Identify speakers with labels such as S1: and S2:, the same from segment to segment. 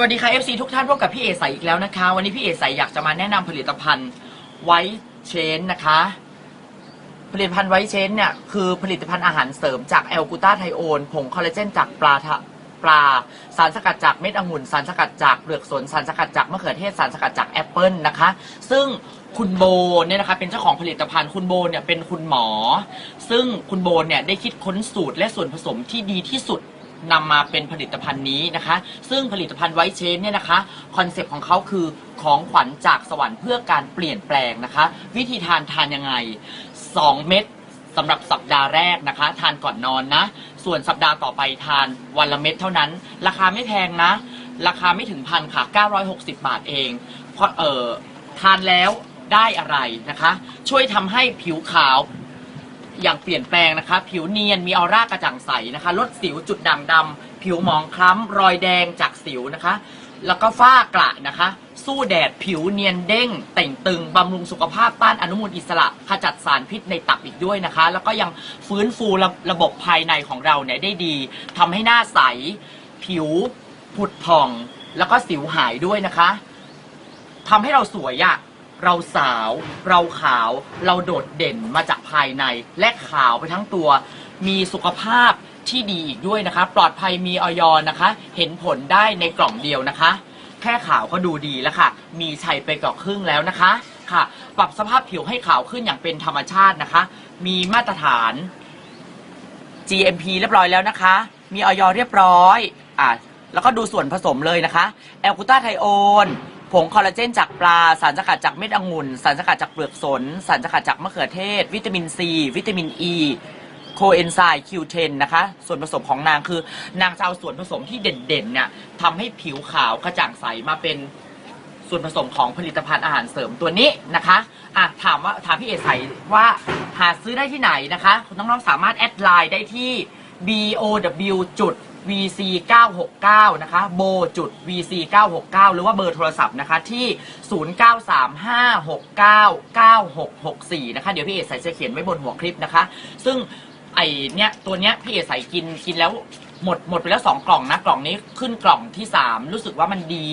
S1: วัสดีค่ะ FC ทุกท่านพบกับพี่เอใสอีกแล้วนะคะ วันนี้พี่เอใสอยากจะมาแนะนำผลิตภัณฑ์ไวท์เชนนะคะ ผลิตภัณฑ์ไวท์เชนเนี่ยคือผลิตภัณฑ์อาหารเสริมจากแอลกูตาไทโอนผงคอลลาเจนจากปลาทะปลา สารสกัดจากเม็ดองุ่น สารสกัดจากเปลือกสน สารสกัดจากมะเขือเทศ สารสกัดจากแอปเปิลนะคะ ซึ่งคุณโบเนี่ยนะคะเป็นเจ้าของผลิตภัณฑ์คุณโบเนี่ยเป็นคุณหมอ ซึ่งคุณโบเนี่ยได้คิดค้นสูตรและส่วนผสมที่ดีที่สุด นำมาเป็นผลิตภัณฑ์นี้นะคะ ซึ่งผลิตภัณฑ์ไวท์เชนเนี่ยนะคะคอนเซปต์ของเขาคือของขวัญจากสวรรค์เพื่อการเปลี่ยนแปลงนะคะ วิธีทานทานยังไง 2 เม็ดสำหรับสัปดาห์แรกนะคะ ทานก่อนนอนนะ ส่วนสัปดาห์ต่อไปทานวันละเม็ดเท่านั้น ราคาไม่แพงนะ ราคาไม่ถึงพันค่ะ 960 บาทเองเพราะเออทานแล้วได้อะไรนะคะ ช่วยทำให้ผิวขาว อย่างเปลี่ยนแปลงนะคะ ผิวเนียนมีออร่ากระจ่างใสนะคะ ลดสิวจุดด่างดำผิวหมองคล้ำรอยแดงจากสิวนะคะ แล้วก็ฝ้ากระนะคะ สู้แดดผิวเนียนเด้งเต่งตึงบำรุงสุขภาพต้านอนุมูลอิสระขจัดสารพิษในตับอีกด้วยนะคะ แล้วก็ยังฟื้นฟูระระบบภายในของเราเนี่ยได้ดีทำให้หน้าใส ผิวผุดผ่อง แล้วก็สิวหายด้วยนะคะทำให้เราสวยอะ เราสาว เราขาว เราโดดเด่นมาจากภายใน และขาวไปทั้งตัว มีสุขภาพที่ดีอีกด้วยนะคะ ปลอดภัยมีออยนะคะ เห็นผลได้ในกล่องเดียวนะคะ แค่ขาวก็ดูดีแล้วค่ะ มีชัยไปกว่าครึ่งแล้วนะคะ ค่ะ ปรับสภาพผิวให้ขาวขึ้นอย่างเป็นธรรมชาตินะคะ มีมาตรฐาน GMP เรียบร้อยแล้วนะคะ มีออยเรียบร้อย อะ แล้วก็ดูส่วนผสมเลยนะคะ แอลกูตาไทโอน ผงคอลลาเจนจากปลา สารสกัดจากเม็ดองุ่น สารสกัดจากเปลือกสน สารสกัดจากมะเขือเทศ วิตามินซี วิตามินอ e, ีโคเอนไซม์ Q10 นะคะ ส่วนผสมของนางคือนางจะเอาส่วนผสมที่เด่นๆเนี่ยทำให้ผิวขาวกระจ่างใสมาเป็นส่วนผสมของผลิตภัณฑ์อาหารเสริมตัวนี้นะคะอะถามว่าถามพี่เอใสว่าหาซื้อได้ที่ไหนนะคะ คุณน้องๆสามารถแอดไลน์ได้ที่ bow จุด vc 969นะคะโบจุด vc 969หรือว่าเบอร์โทรศัพท์นะคะที่ 0935699664นะคะเดี๋ยวพี่เอใสจะเขียนไว้บนหัวคลิปนะคะ ซึ่ง ไอเนี้ยตัวเนี้ยพี่เอใส่กินกินแล้วหมดหมดไปแล้ว2กล่องนะกล่องนี้ขึ้นกล่องที่3รู้สึกว่ามันดี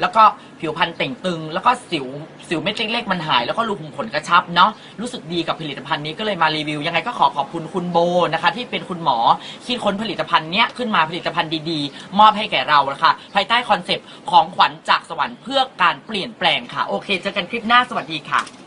S1: แล้วก็ผิวพรรณเต่งตึง แล้วก็สิวสิวเม็ดเล็กๆมันหาย แล้วก็รูขุมขนกระชับเนาะรู้สึกดีกับผลิตภัณฑ์นี้ก็เลยมารีวิว ยังไงก็ขอขอบคุณคุณโบนะคะ ที่เป็นคุณหมอคิดค้นผลิตภัณฑ์เนี้ยขึ้นมาผลิตภัณฑ์ดีๆ มอบให้แก่เราละค่ะภายใต้คอนเซปต์ของขวัญจากสวรรค์เพื่อการเปลี่ยนแปลงค่ะโอเคเจอกันคลิปหน้าสวัสดีค่ะ